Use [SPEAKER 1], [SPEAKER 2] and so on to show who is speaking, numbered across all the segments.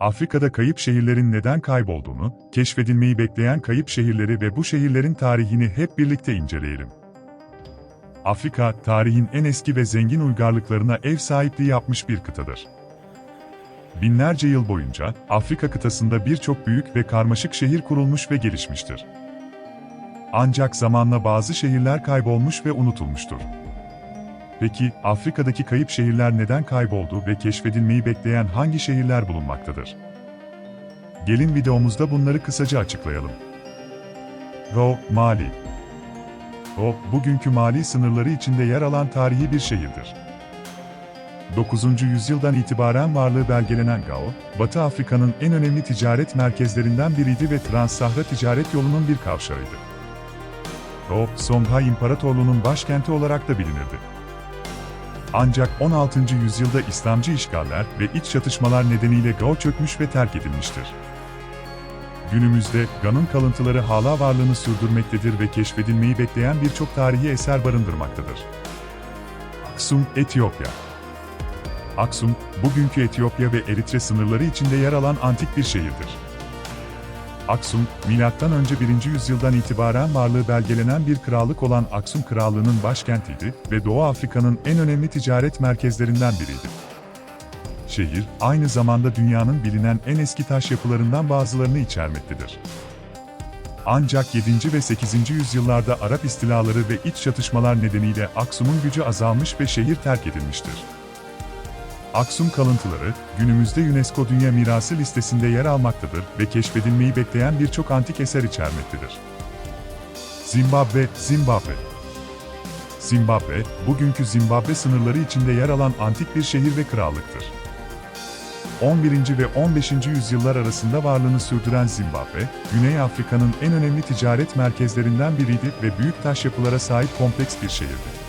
[SPEAKER 1] Afrika'da kayıp şehirlerin neden kaybolduğunu, keşfedilmeyi bekleyen kayıp şehirleri ve bu şehirlerin tarihini hep birlikte inceleyelim. Afrika, tarihin en eski ve zengin uygarlıklarına ev sahipliği yapmış bir kıtadır. Binlerce yıl boyunca Afrika kıtasında birçok büyük ve karmaşık şehir kurulmuş ve gelişmiştir. Ancak zamanla bazı şehirler kaybolmuş ve unutulmuştur. Peki, Afrika'daki kayıp şehirler neden kayboldu ve keşfedilmeyi bekleyen hangi şehirler bulunmaktadır? Gelin videomuzda bunları kısaca açıklayalım. Ro, Mali Ro, bugünkü Mali sınırları içinde yer alan tarihi bir şehirdir. 9. yüzyıldan itibaren varlığı belgelenen Gao, Batı Afrika'nın en önemli ticaret merkezlerinden biriydi ve Trans-Sahra ticaret yolunun bir kavşağıydı. Ro, Songhai İmparatorluğu'nun başkenti olarak da bilinirdi. Ancak 16. yüzyılda İslamcı işgaller ve iç çatışmalar nedeniyle Gao çökmüş ve terk edilmiştir. Günümüzde Ga'nın kalıntıları hala varlığını sürdürmektedir ve keşfedilmeyi bekleyen birçok tarihi eser barındırmaktadır. Aksum, Etiyopya Aksum, bugünkü Etiyopya ve Eritre sınırları içinde yer alan antik bir şehirdir. Aksum, M.Ö. 1. yüzyıldan itibaren varlığı belgelenen bir krallık olan Aksum Krallığı'nın başkentiydi ve Doğu Afrika'nın en önemli ticaret merkezlerinden biriydi. Şehir, aynı zamanda dünyanın bilinen en eski taş yapılarından bazılarını içermektedir. Ancak 7. ve 8. yüzyıllarda Arap istilaları ve iç çatışmalar nedeniyle Aksum'un gücü azalmış ve şehir terk edilmiştir. Aksum kalıntıları, günümüzde UNESCO Dünya Mirası listesinde yer almaktadır ve keşfedilmeyi bekleyen birçok antik eser içermektedir. Zimbabwe, Zimbabwe Zimbabwe, bugünkü Zimbabwe sınırları içinde yer alan antik bir şehir ve krallıktır. 11. ve 15. yüzyıllar arasında varlığını sürdüren Zimbabwe, Güney Afrika'nın en önemli ticaret merkezlerinden biriydi ve büyük taş yapılara sahip kompleks bir şehirdi.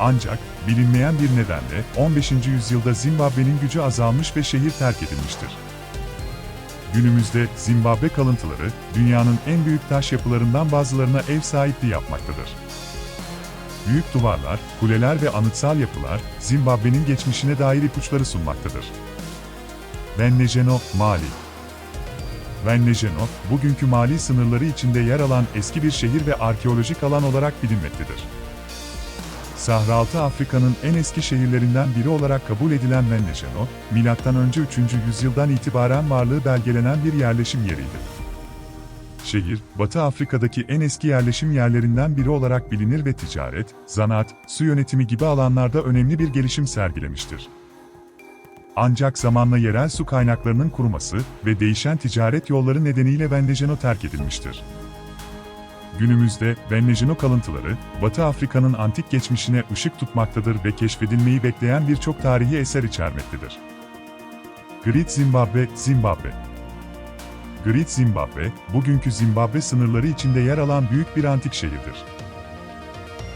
[SPEAKER 1] Ancak, bilinmeyen bir nedenle 15. yüzyılda Zimbabwe'nin gücü azalmış ve şehir terk edilmiştir. Günümüzde Zimbabwe kalıntıları, dünyanın en büyük taş yapılarından bazılarına ev sahipliği yapmaktadır. Büyük duvarlar, kuleler ve anıtsal yapılar, Zimbabwe'nin geçmişine dair ipuçları sunmaktadır. Vennegeno, Mali Vennegeno, bugünkü Mali sınırları içinde yer alan eski bir şehir ve arkeolojik alan olarak bilinmektedir. Sahraaltı Afrika'nın en eski şehirlerinden biri olarak kabul edilen Vennegeno, M.Ö. 3. yüzyıldan itibaren varlığı belgelenen bir yerleşim yeriydi. Şehir, Batı Afrika'daki en eski yerleşim yerlerinden biri olarak bilinir ve ticaret, zanaat, su yönetimi gibi alanlarda önemli bir gelişim sergilemiştir. Ancak zamanla yerel su kaynaklarının kuruması ve değişen ticaret yolları nedeniyle Vennegeno terk edilmiştir. Günümüzde Vennegeno kalıntıları, Batı Afrika'nın antik geçmişine ışık tutmaktadır ve keşfedilmeyi bekleyen birçok tarihi eser içermektedir. Great Zimbabwe, Zimbabwe Great Zimbabwe, bugünkü Zimbabwe sınırları içinde yer alan büyük bir antik şehirdir.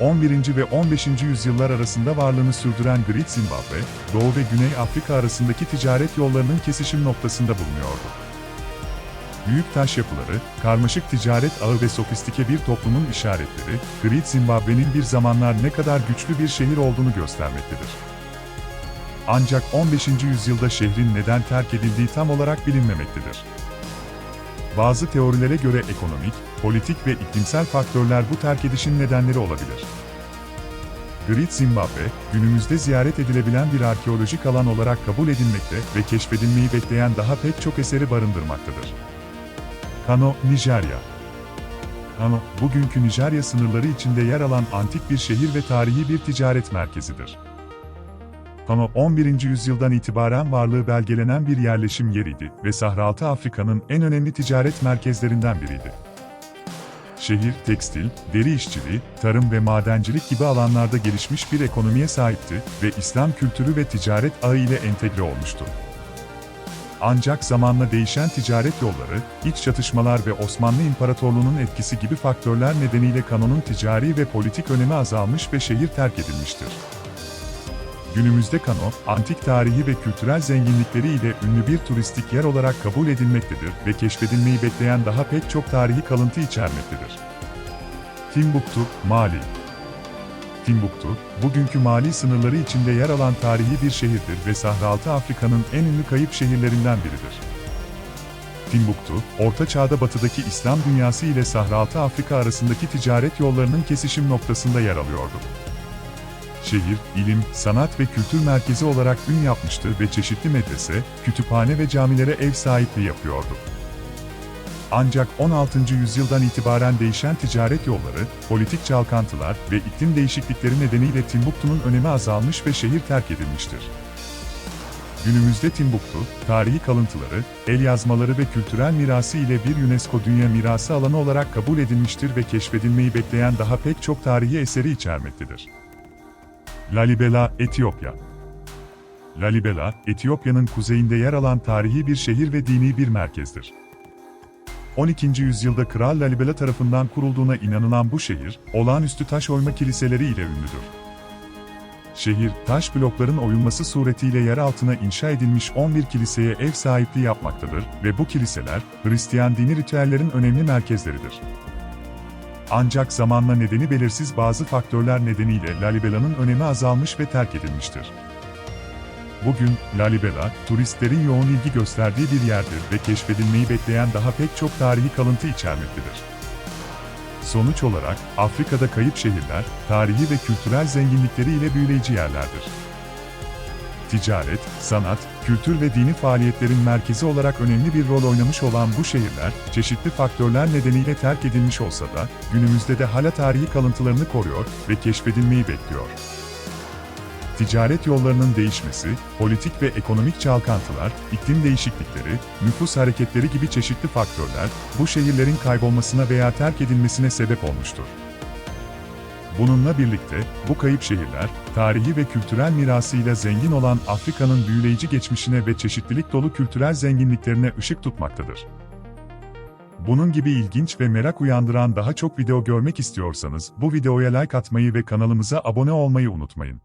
[SPEAKER 1] 11. ve 15. yüzyıllar arasında varlığını sürdüren Great Zimbabwe, Doğu ve Güney Afrika arasındaki ticaret yollarının kesişim noktasında bulunuyordu. Büyük taş yapıları, karmaşık ticaret ağı ve sofistike bir toplumun işaretleri, Great Zimbabwe'nin bir zamanlar ne kadar güçlü bir şehir olduğunu göstermektedir. Ancak 15. yüzyılda şehrin neden terk edildiği tam olarak bilinmemektedir. Bazı teorilere göre ekonomik, politik ve iklimsel faktörler bu terk edişin nedenleri olabilir. Great Zimbabwe, günümüzde ziyaret edilebilen bir arkeolojik alan olarak kabul edilmekte ve keşfedilmeyi bekleyen daha pek çok eseri barındırmaktadır. Kano, Nijerya Kano, bugünkü Nijerya sınırları içinde yer alan antik bir şehir ve tarihi bir ticaret merkezidir. Kano, 11. yüzyıldan itibaren varlığı belgelenen bir yerleşim yeriydi ve Sahraaltı Afrika'nın en önemli ticaret merkezlerinden biriydi. Şehir, tekstil, deri işçiliği, tarım ve madencilik gibi alanlarda gelişmiş bir ekonomiye sahipti ve İslam kültürü ve ticaret ağı ile entegre olmuştu. Ancak zamanla değişen ticaret yolları, iç çatışmalar ve Osmanlı İmparatorluğu'nun etkisi gibi faktörler nedeniyle kanonun ticari ve politik önemi azalmış ve şehir terk edilmiştir. Günümüzde Kano, antik tarihi ve kültürel zenginlikleri ile ünlü bir turistik yer olarak kabul edilmektedir ve keşfedilmeyi bekleyen daha pek çok tarihi kalıntı içermektedir. Timbuktu, Mali Timbuktu, bugünkü mali sınırları içinde yer alan tarihi bir şehirdir ve Sahraaltı Afrika'nın en ünlü kayıp şehirlerinden biridir. Timbuktu, Orta Çağ'da batıdaki İslam dünyası ile Sahraaltı Afrika arasındaki ticaret yollarının kesişim noktasında yer alıyordu. Şehir, ilim, sanat ve kültür merkezi olarak ün yapmıştı ve çeşitli medrese, kütüphane ve camilere ev sahipliği yapıyordu. Ancak 16. yüzyıldan itibaren değişen ticaret yolları, politik çalkantılar ve iklim değişiklikleri nedeniyle Timbuktu'nun önemi azalmış ve şehir terk edilmiştir. Günümüzde Timbuktu, tarihi kalıntıları, el yazmaları ve kültürel mirası ile bir UNESCO Dünya Mirası alanı olarak kabul edilmiştir ve keşfedilmeyi bekleyen daha pek çok tarihi eseri içermektedir. Lalibela, Etiyopya Lalibela, Etiyopya'nın kuzeyinde yer alan tarihi bir şehir ve dini bir merkezdir. 12. yüzyılda Kral Lalibela tarafından kurulduğuna inanılan bu şehir, olağanüstü taş oyma kiliseleri ile ünlüdür. Şehir, taş blokların oyulması suretiyle yer altına inşa edilmiş 11 kiliseye ev sahipliği yapmaktadır ve bu kiliseler, Hristiyan dini ritüellerin önemli merkezleridir. Ancak zamanla nedeni belirsiz bazı faktörler nedeniyle Lalibela'nın önemi azalmış ve terk edilmiştir. Bugün, Lalibela, turistlerin yoğun ilgi gösterdiği bir yerdir ve keşfedilmeyi bekleyen daha pek çok tarihi kalıntı içermektedir. Sonuç olarak, Afrika'da kayıp şehirler, tarihi ve kültürel zenginlikleriyle büyüleyici yerlerdir. Ticaret, sanat, kültür ve dini faaliyetlerin merkezi olarak önemli bir rol oynamış olan bu şehirler, çeşitli faktörler nedeniyle terk edilmiş olsa da, günümüzde de hala tarihi kalıntılarını koruyor ve keşfedilmeyi bekliyor. Ticaret yollarının değişmesi, politik ve ekonomik çalkantılar, iklim değişiklikleri, nüfus hareketleri gibi çeşitli faktörler, bu şehirlerin kaybolmasına veya terk edilmesine sebep olmuştur. Bununla birlikte, bu kayıp şehirler, tarihi ve kültürel mirasıyla zengin olan Afrika'nın büyüleyici geçmişine ve çeşitlilik dolu kültürel zenginliklerine ışık tutmaktadır. Bunun gibi ilginç ve merak uyandıran daha çok video görmek istiyorsanız bu videoya like atmayı ve kanalımıza abone olmayı unutmayın.